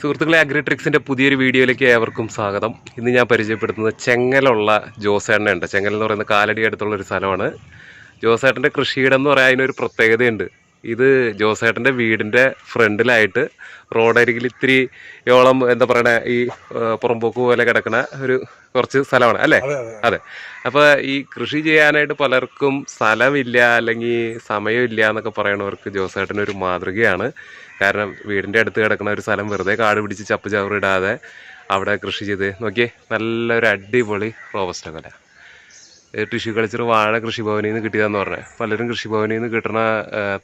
സുഹൃത്തുക്കളെ അഗ്രിട്രിക്സിന്റെ പുതിയൊരു വീഡിയോയിലേക്ക് ഏവർക്കും സ്വാഗതം. ഇന്ന് ഞാൻ പരിചയപ്പെടുത്തുന്നത് ചെങ്ങലുള്ള ജോസേട്ടനുണ്ട് ചെങ്ങൽ എന്ന് പറയുന്ന കാലടി അടുത്തുള്ള ഒരു സ്ഥലമാണ്. ജോസേട്ടന്റെ കൃഷിയിടം എന്ന് പറയാൻ അതിനൊരു പ്രത്യേകതയുണ്ട്. ഇത് ജോസേട്ടന്റെ വീടിന്റെ ഫ്രണ്ടിലായിട്ട് റോഡരികിൽ ഇത്തിരി യോളം എന്താ പറയണ ഈ പുറമ്പോക്ക് പോലെ കിടക്കുന്ന ഒരു കുറച്ച് സ്ഥലമാണ് അല്ലേ? അതെ അപ്പോൾ ഈ കൃഷി ചെയ്യാനായിട്ട് പലർക്കും സ്ഥലമില്ല അല്ലെങ്കിൽ സമയമില്ല എന്നൊക്കെ പറയണവർക്ക് ജോസേട്ടൻ ഒരു മാതൃകയാണ്. കാരണം വീടിന്റെ അടുത്ത് കിടക്കുന്ന ഒരു സ്ഥലം വെറുതെ കാട് പിടിച്ച് ചപ്പ് ചവറിടാതെ അവിടെ കൃഷി ചെയ്ത് നോക്കിയേ നല്ലൊരു അടിപൊളി റോബസ്റ്റ കൊല. ടിഷ്യൂ കൾച്ചർ വാഴ കൃഷിഭവനിൽ നിന്ന് കിട്ടിയതെന്ന് പറഞ്ഞത് പലരും കൃഷിഭവനിൽ നിന്ന് കിട്ടുന്ന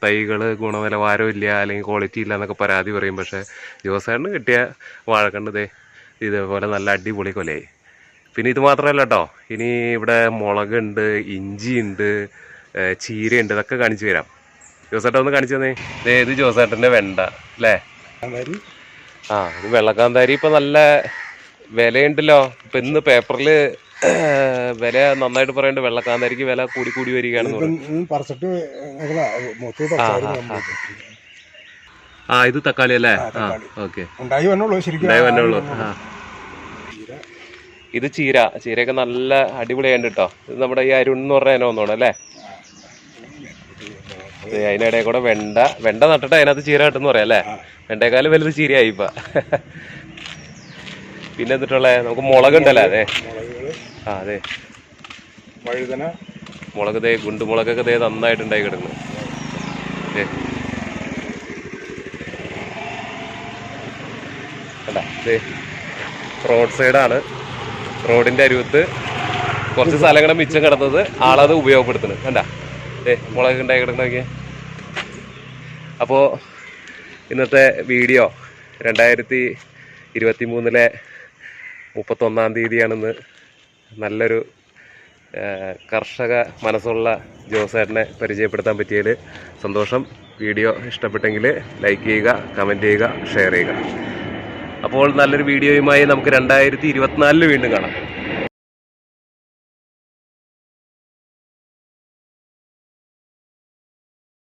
തൈകൾ ഗുണനിലവാരം ഇല്ല അല്ലെങ്കിൽ ക്വാളിറ്റി ഇല്ല എന്നൊക്കെ പരാതി പറയും. പക്ഷേ ജോസേട്ടന് കിട്ടിയ വാഴക്കണ്ട് ഇതേ ഇതേപോലെ നല്ല അടിപൊളി കൊലയായി. പിന്നെ ഇത് മാത്രമല്ല കേട്ടോ ഇനി ഇവിടെ മുളകുണ്ട് ഇഞ്ചിയുണ്ട് ചീരയുണ്ട് ഇതൊക്കെ കാണിച്ചു തരാം. ജോസേട്ടൻ ഒന്ന് കാണിച്ചു തന്നേ. ഇത് ജോസേട്ടന്റെ വെണ്ട അല്ലേ? ആ ഇത് വെള്ളക്കാന്താരി ഇപ്പം നല്ല വിലയുണ്ടല്ലോ. ഇപ്പം ഇന്ന് പേപ്പറിൽ വില നന്നായിട്ട് പറയണ്ട് വെള്ളക്കാന്താരിക്ക് വില കൂടി കൂടി വരികയാണ്. ആ ഇത് തക്കാളി അല്ലേ. ഓക്കെ. ഇത് ചീര. ചീരയൊക്കെ നല്ല അടിപൊളിയായിട്ട് കേട്ടോ ഇത് നമ്മുടെ ഈ അരുൺ എന്ന് പറഞ്ഞ അതിനെ ഒന്നാണ് അല്ലേ? അതിനിടയിൽ അതിനിടെ കൂടെ വെണ്ട. വെണ്ട നട്ടിട്ട് അതിനകത്ത് ചീര കിട്ടുന്ന പറയാം അല്ലേ? വെണ്ടേക്കാലും വലുത് ചീരയായി ഇപ്പൊ. പിന്നെ എന്നിട്ടുള്ള നമുക്ക് മുളക് ഉണ്ടല്ലേ അതെ ആ അതെ. വഴുതന. മുളക് തേ ഗുണ്ടുമുളകൊക്കെ തേ നന്നായിട്ട് ഉണ്ടായി കിടക്കുന്നു റോഡ് സൈഡാണ് റോഡിന്റെ അരുവത്ത് കുറച്ച് സ്ഥലങ്ങളുടെ മിച്ചം കിടന്നത് ആളത് ഉപയോഗപ്പെടുത്തുന്നത്. കണ്ടാ ഏ മുളക് ഉണ്ടായി കിടക്കണൊക്കെ അപ്പോൾ ഇന്നത്തെ വീഡിയോ രണ്ടായിരത്തി ഇരുപത്തി മൂന്നിലെ മുപ്പത്തൊന്നാം തീയതിയാണെന്ന് നല്ലൊരു കർഷക മനസ്സുള്ള ജോസേട്ടനെ പരിചയപ്പെടുത്താൻ പറ്റിയതിൽ സന്തോഷം. വീഡിയോ ഇഷ്ടപ്പെട്ടെങ്കിൽ ലൈക്ക് ചെയ്യുക കമന്റ് ചെയ്യുക ഷെയർ ചെയ്യുക. അപ്പോൾ നല്ലൊരു വീഡിയോയുമായി നമുക്ക് രണ്ടായിരത്തി ഇരുപത്തിനാലിൽ വീണ്ടും കാണാം.